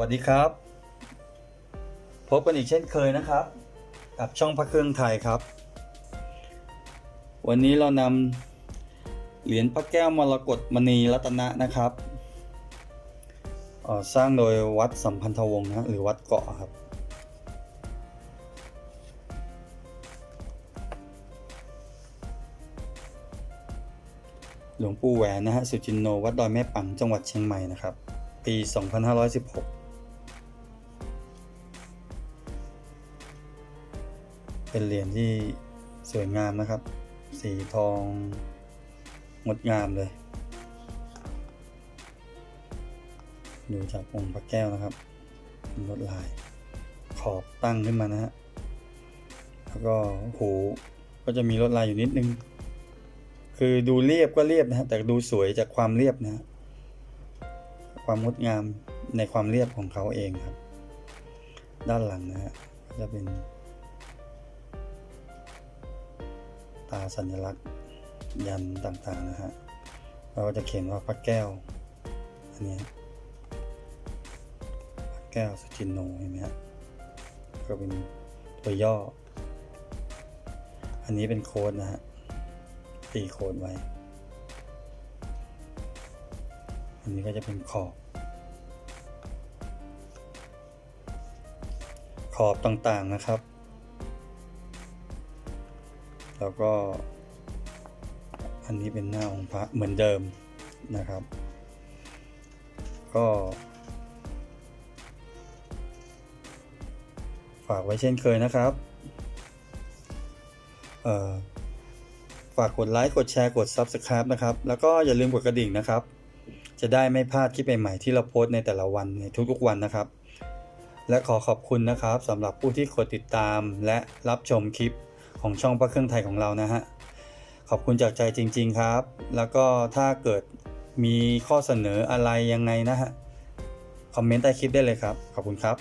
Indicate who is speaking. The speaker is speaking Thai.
Speaker 1: วัสดีครับ พบกันอีกเช่นเคยนะครับ กับช่องพระเครื่องไทยครับ วันนี้เรานำเหรียญพระแก้วมรกตมณีรัตนะนะครับออสร้างโดยวัดสัมพันธวงศ์นะหรือวัดเกาะครับ หลวงปู่แหวนนะฮะสุจินโนวัดดอยแม่ปังจังหวัดเชียงใหม่นะครับปี 2516 เป็นเหรียญที่สวยงามนะครับ สีทองงดงามเลย ดูจากองค์พระแก้วนะครับลวดลายขอบตั้งขึ้นมานะฮะ แล้วก็หูก็จะมีลวดลายอยู่นิดนึง คือดูเรียบก็เรียบนะฮะ แต่ดูสวยจากความเรียบนะฮะ ความงดงามในความเรียบของเขาเองครับ ด้านหลังนะฮะจะเป็นาสัญลักษณ์ยันต่างๆนะฮะเราก็จะเขียนว่าพระแก้วอันนี้พระแก้วสจินโนเห็นไหมฮะก็เป็นตัวย่อ อันนี้เป็นโค้ดนะฮะตีโค้ดไว้ อันนี้ก็จะเป็นขอบ ขอบต่างๆนะครับ แล้วก็ อันนี้เป็นหน้าองค์พระเหมือนเดิมนะครับ ก็ ฝากไว้เช่นเคยนะครับฝากกดไลค์กดแชร์กด Subscribe นะครับ แล้วก็อย่าลืมกดกระดิ่งนะครับ จะได้ไม่พลาดคลิปใหม่ๆที่เราโพสต์ในแต่ละวันในทุกๆวันนะครับ และขอขอบคุณนะครับสำหรับผู้ที่กดติดตามและรับชมคลิป ของช่องพระเครื่องไทยของเรานะฮะ ขอบคุณจากใจจริง ๆครับ แล้วก็ถ้าเกิดมีข้อเสนออะไรยังไงนะฮะ คอมเมนต์ใต้คลิปได้เลยครับ ขอบคุณครับ